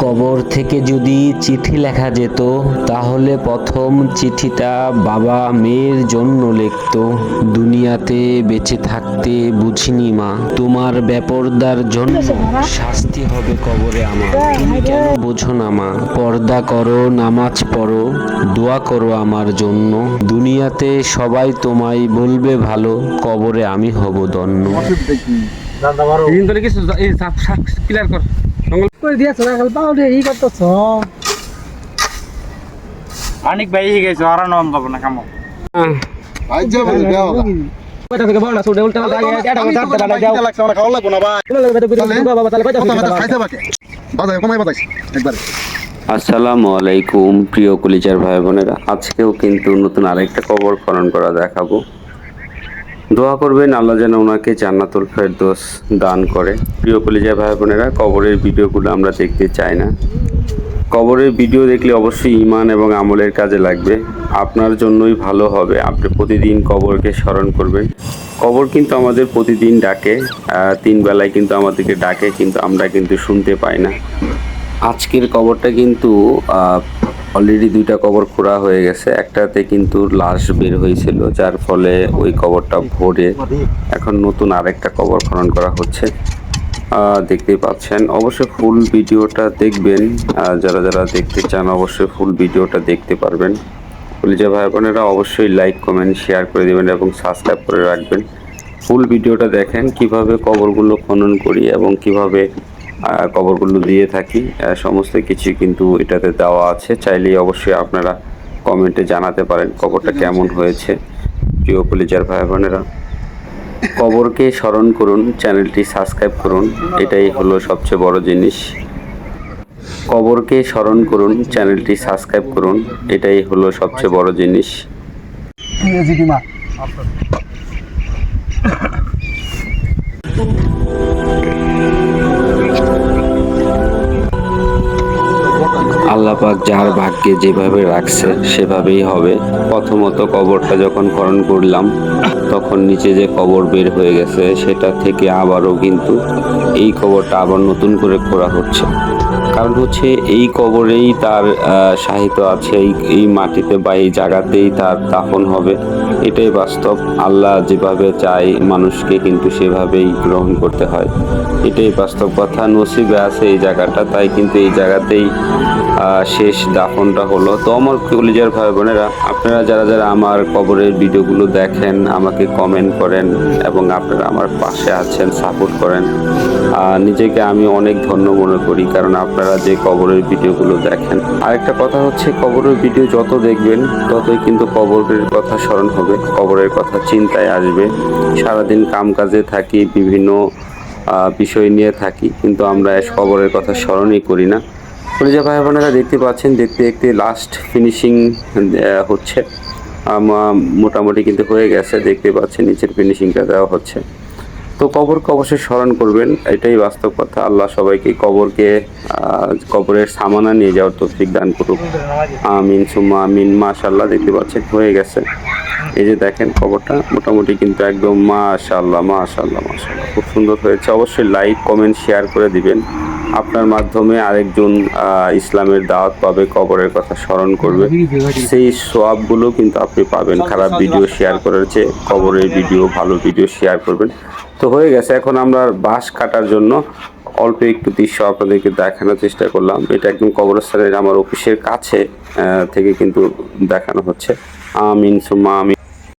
কবর থেকে যদি চিঠি লেখা যেত তাহলে প্রথম চিঠিটা বাবা মেয়ের জন্য লিখত। দুনিয়াতে বেঁচে থাকতে বুঝিনি মা। তোমার বেপরদার জন্য শাস্তি হবে কবরে আমার। তুমি কেন বোঝো না মা? পর্দা করো নামাজ পড়ো দোয়া করো আমার জন্য। দুনিয়াতে সবাই তোমায় বলবে ভালো কবরে আমি হব দন্য। কিছু ক্লিয়ার কর। করে দিয়েছ না খালি পাও ই করতেছ। অনেক ভাই গেছে আর নাম পাবো না কামো। কয়টা থেকে বড় না ছোট উল্টা পাল্টা আগে এটা কথা দাঁড়া দাঁড়া দাও খাওয়া লাগবো না ভাই। বলে বেটা করে বাবা তাহলে কয়টা খাইতে বাকে। বাজায় কমাই বাজাইছি একবারে। আসসালামু আলাইকুম প্রিয় কলিজার ভাই বোনেরা আজকেও কিন্তু নতুন আরেকটা কবর খনন করা দেখাবো। দোয়া করবেন, আল্লাহ যেন ওনাকে জান্নাতুল ফেরদৌস দান করে। প্রিয় কলিজার ভাই বোনেরা, কবরের ভিডিওগুলো আমরা দেখতে চাই না। কবরের ভিডিও দেখলে অবশ্যই ইমান এবং আমলের কাজে লাগবে। আপনার জন্যই ভালো হবে। আপনি প্রতিদিন কবরকে স্মরণ করবেন। কবর কিন্তু আমাদের প্রতিদিন ডাকে। তিন বেলায় কিন্তু আমাদেরকে ডাকে, কিন্তু আমরা কিন্তু শুনতে পাই না। আজকের কবরটা কিন্তু অলরেডি দুইটা কবর খোঁড়া হয়ে গেছে। একটাতে কিন্তু লাশ বের হয়েছিল, যার ফলে ওই কবরটা ভরে এখন নতুন আরেকটা কবর খনন করা হচ্ছে। দেখতেই পাচ্ছেন। অবশ্যই ফুল ভিডিওটা দেখবেন। যারা যারা দেখতে চান, অবশ্যই ফুল ভিডিওটা দেখতে পারবেন। কলিজা ভাই বোনেরা, অবশ্যই লাইক কমেন্ট শেয়ার করে দেবেন এবং সাবস্ক্রাইব করে রাখবেন। ফুল ভিডিওটা দেখেন কীভাবে কবরগুলো খনন করি এবং কীভাবে কবরগুলো দিয়ে থাকি। সমস্ত কিছু কিন্তু এটাতে দেওয়া আছে। চাইলেই অবশ্যই আপনারা কমেন্টে জানাতে পারেন কবরটা কেমন হয়েছে। প্রিয় কলিজার ভাই বোনেরা কবরকে স্মরণ করুন চ্যানেলটি সাবস্ক্রাইব করুন। এটাই হলো সবচেয়ে বড় জিনিস। কবরকে স্মরণ করুন চ্যানেলটি সাবস্ক্রাইব করুন। এটাই হলো সবচেয়ে বড় জিনিস। আল্লাহ পাক যার ভাগ্যে যেভাবে রাখছে, সেভাবেই হবে। প্রথমত কবরটা যখন করণ করলাম, তখন নিচে যে কবর বের হয়ে গেছে, সেটা থেকে আবারও কিন্তু এই কবরটা আবার নতুন করে খোঁড়া হচ্ছে। কারণ হচ্ছে এই কবরেই তার সাহিত্য আছে, এই এই মাটিতে বা এই জায়গাতেই তার দাফন হবে। এটাই বাস্তব। আল্লাহ যেভাবে চায় মানুষকে কিন্তু সেভাবেই গ্রহণ করতে হয়। এটাই বাস্তব কথা। নসিবে আছে এই জায়গাটা, তাই কিন্তু এই জায়গাতেই শেষ দাফনটা হলো। তো আমার কলিজার ভাই বোনেরা, আপনারা যারা যারা আমার কবরের ভিডিওগুলো দেখেন, আমাকে কমেন্ট করেন এবং আপনারা আমার পাশে আছেন সাপোর্ট করেন। নিজেকে আমি অনেক ধন্য মনে করি, কারণ আপনারা যে কবরের ভিডিওগুলো দেখেন। আরেকটা কথা হচ্ছে, কবরের ভিডিও যত দেখবেন, ততই কিন্তু কবরের কথা স্মরণ হবে, কবরের কথা চিন্তায় আসবে। সারাদিন কাম কাজে থাকি, বিভিন্ন বিষয় নিয়ে থাকি, কিন্তু আমরা কবরের কথা স্মরণই করি না। কলিজা ভাই বোনেরা দেখতে পাচ্ছেন, দেখতে দেখতে লাস্ট ফিনিশিং হচ্ছে। মোটামুটি কিন্তু হয়ে গেছে, দেখতে পাচ্ছেন, নিচের ফিনিশিংটা দেওয়া হচ্ছে। তো কবরকে অবশ্যই স্মরণ করবেন, এটাই বাস্তব কথা। আল্লাহ সবাইকে কবরকে কবরের সামানা নিয়ে যাওয়ার তৌফিক দান করুক। আমিন, সুম্মা আমিন। মাশাল্লাহ দেখতে পাচ্ছেন, হয়ে গেছে। এই যে দেখেন, কবরটা মোটামুটি কিন্তু একদম মাশাল্লাহ মাশাল্লাহ মাশাল্লাহ খুব সুন্দর হয়েছে। অবশ্যই লাইক কমেন্ট শেয়ার করে দিবেন। আপনার মাধ্যমে আরেকজন ইসলামের দাওয়াত পাবে, কবরের কথা স্মরণ করবে। সেই সোয়াবগুলো কিন্তু আপনি পাবেন। খারাপ ভিডিও শেয়ার করার চেয়ে কবরের ভিডিও, ভালো ভিডিও শেয়ার করবেন। তো হয়ে গেছে। এখন আমরা বাঁশ কাটার জন্য অল্প একটু দৃশ্য আপনাদেরকে দেখানোর চেষ্টা করলাম। এটা একদম কবরস্থানের, আমার অফিসের কাছে থেকে কিন্তু দেখানো হচ্ছে। আমিন সুম্মা, আমিন।